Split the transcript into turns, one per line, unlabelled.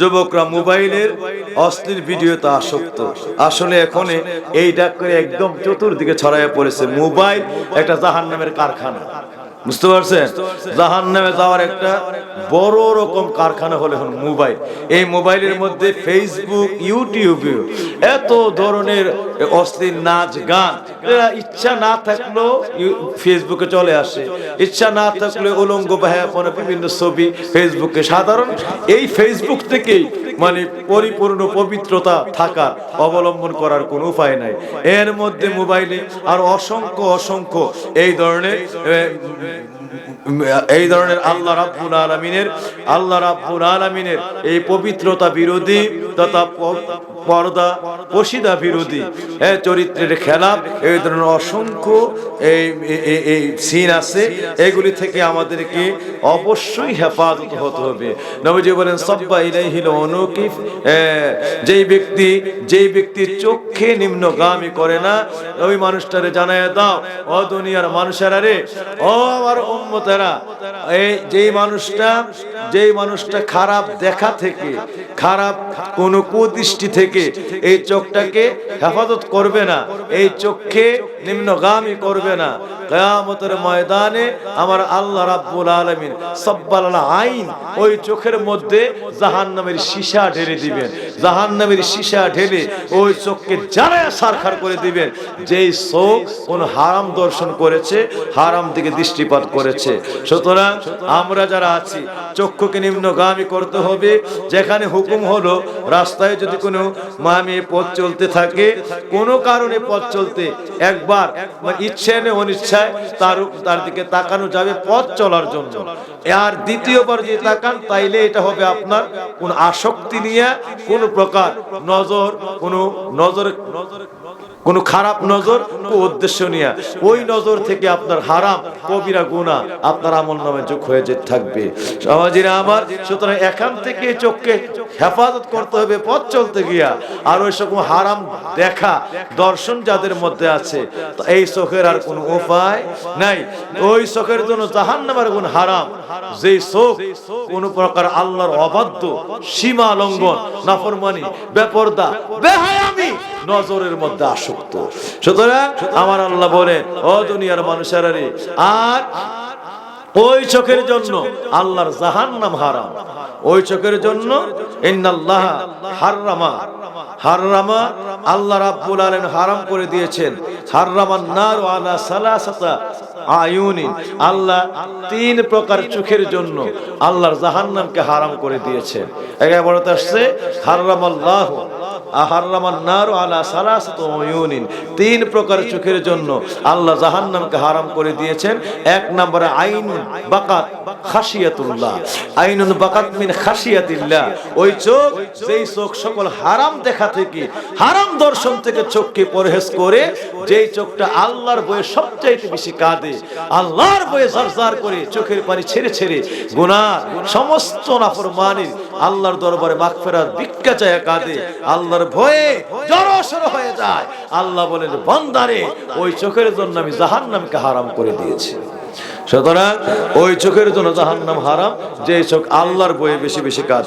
যুবকরা মোবাইলের অশ্লীল ভিডিওতে আসক্ত। আসলে এখন এই ডাক করে একদম চতুর্দিকে ছড়াইয়া পড়েছে। মোবাইল একটা জাহান নামের কারখানা। বুঝতে পারছেন? জাহান নামে যাওয়ার একটা বড় রকম কারখানা হলো এখন মোবাইল। এই মোবাইলের মধ্যে ফেসবুক ইউটিউবে এত ধরনের অশ্লীল নাচ, গান ইচ্ছা না থাকলেও ফেসবুকে চলে আসে। ইচ্ছা না থাকলে উলঙ্গ বাহাপনা বিভিন্ন ছবি ফেসবুকে সাধারণ। এই ফেসবুক থেকেই মানে পরিপূর্ণ পবিত্রতা থাকা অবলম্বন করার কোনো উপায় নাই। এর মধ্যে মোবাইলে আর অসংখ্য অসংখ্য এই ধরনের এই ধরনের আল্লাহ রাব্বুল আলামিনের, আল্লাহ রাব্বুল আলামিনের এই পবিত্রতা বিরোধী তথা পর্দা পশিদা বিরোধী হ্যাঁ চরিত্রের খেলাপ, এই ধরনের অসংখ্য এই, এই- এই- এই সিন আছে, এগুলি থেকে আমাদেরকে অবশ্যই হেফাজত হতে হবে। নবীজি বলেন, সব্বা ইলাইহিল অনুকিফ যেই ব্যক্তি, যেই ব্যক্তির চোখে নিম্নগামী করে না, ওই মানুষটারে জানায় দাও, ও দুনিয়ার মানুষেরা রে, ও আমার উম্মতেরা এই যেই মানুষটা যেই মানুষটা খারাপ দেখা থেকে, খারাপ কোন কুদৃষ্টি থেকে এই চোখটাকে হেফাজত করবে না, এই চোখকে নিম্নগামী করবে না। কেয়ামতের ময়দানে আমার আল্লাহ রাব্বুল আলামিন সাব্বাল আইন ওই চোখের মধ্যে জাহান্নামের সীসা ঢেলে দিবেন। জাহান্নামের সীসা ঢেলে ওই চোখকে জানায় সারখার করে দিবেন। যেই চোখ কোন হারাম দর্শন করেছে, হারাম দিকে দৃষ্টিপাত করেছে। সুতরাং আমরা যারা আছি চক্ষুকে নিম্নগামী করতে হবে। যেখানে হুকুম হলো, রাস্তায় যদি কোনো মামি পথ চলতে থাকে, কোনো কারণে পথ চলতে একবার মানে ইচ্ছে নেই অনিচ্ছায় তার তার দিকে তাকানো যাবে পথ চলার জন্য। আর দ্বিতীয়বার যদি তাকান, তাইলে এটা হবে আপনার কোন আসক্তি নিয়ে কোন প্রকার নজর, কোন নজর নজর কোন খারাপ নজর ও উদ্দেশ্য নিয়ে। ওই নজর থেকে আপনার হারাম, কবিরা গুণা আপনার আমল নামে যোগ হয়ে যেতে থাকবে। সমাজের আমার, সুতরাং এখান থেকে চোখকে হেফাজত করতে হবে, পথ চলতে গিয়া। আর ওই সকম হারাম দেখা, দর্শন যাদের মধ্যে আছে এই চোখের আর কোনো উপায় নাই। ওই চোখের জন্য জাহান নামার গুণ হারাম। যেই চোখ কোন প্রকার আল্লাহর অবাধ্য, সীমা লঙ্ঘন, নাফরমানি, বেপর্দা, বেহায়ামি নজরের মধ্যে আসক্ত। সুতরাং আমার আল্লাহ বলে ও দুনিয়ার মানুষেরা আর ওই চোখের জন্য আল্লাহর জাহান্নাম হারাম। ওই চোখের জন্য ইন্নাল্লাহ হাররামা। হাররামা আল্লাহ রাব্বুল আলামিন হারাম করে দিয়েছেন। হাররামান নার আলা সালাসাতা আয়ুনি আল্লাহ তিন প্রকার চোখের জন্য আল্লাহর জাহান্নামকে হারাম করে দিয়েছেন। এগারো বলতে আসছে, হাররামাল্লাহ আহাররামান নার আলা তিন প্রকার চোখের জন্য আল্লাহ জাহান্নামকে হারাম করে দিয়েছেন। এক নম্বরে আইনুন বাকাত খাসিয়াতুল্লাহ আইনুন বাকাত মিন খাসিয়াতিল্লাহ ওই চোখ যেই চোখ সকল হারাম দেখা থেকে, হারাম দর্শন থেকে চোখকে পরহেজ করে, যেই চোখটা আল্লাহর বয়ে সবচাইতে বেশি কাঁদে, আল্লাহর বয়ে জারজার করে চোখের পানি ছেড়ে ছেড়ে, গুনাহ, সমস্ত নাফরমানির আল্লাহর দরবারে মাগফিরাত, ভিক্ষা চায় কাঁদে। আল্লাহর ভয়ে জড়সড় হয়ে যায়। আল্লাহ বলেন, বন্দারে, ওই চোখের জন্য আমি জাহান্নামকে হারাম করে দিয়েছি। সুতরাং ওই চোখের জন্য জাহান্নাম হারাম যে চোখ আল্লাহর বয়ে বেশি বেশি কাজ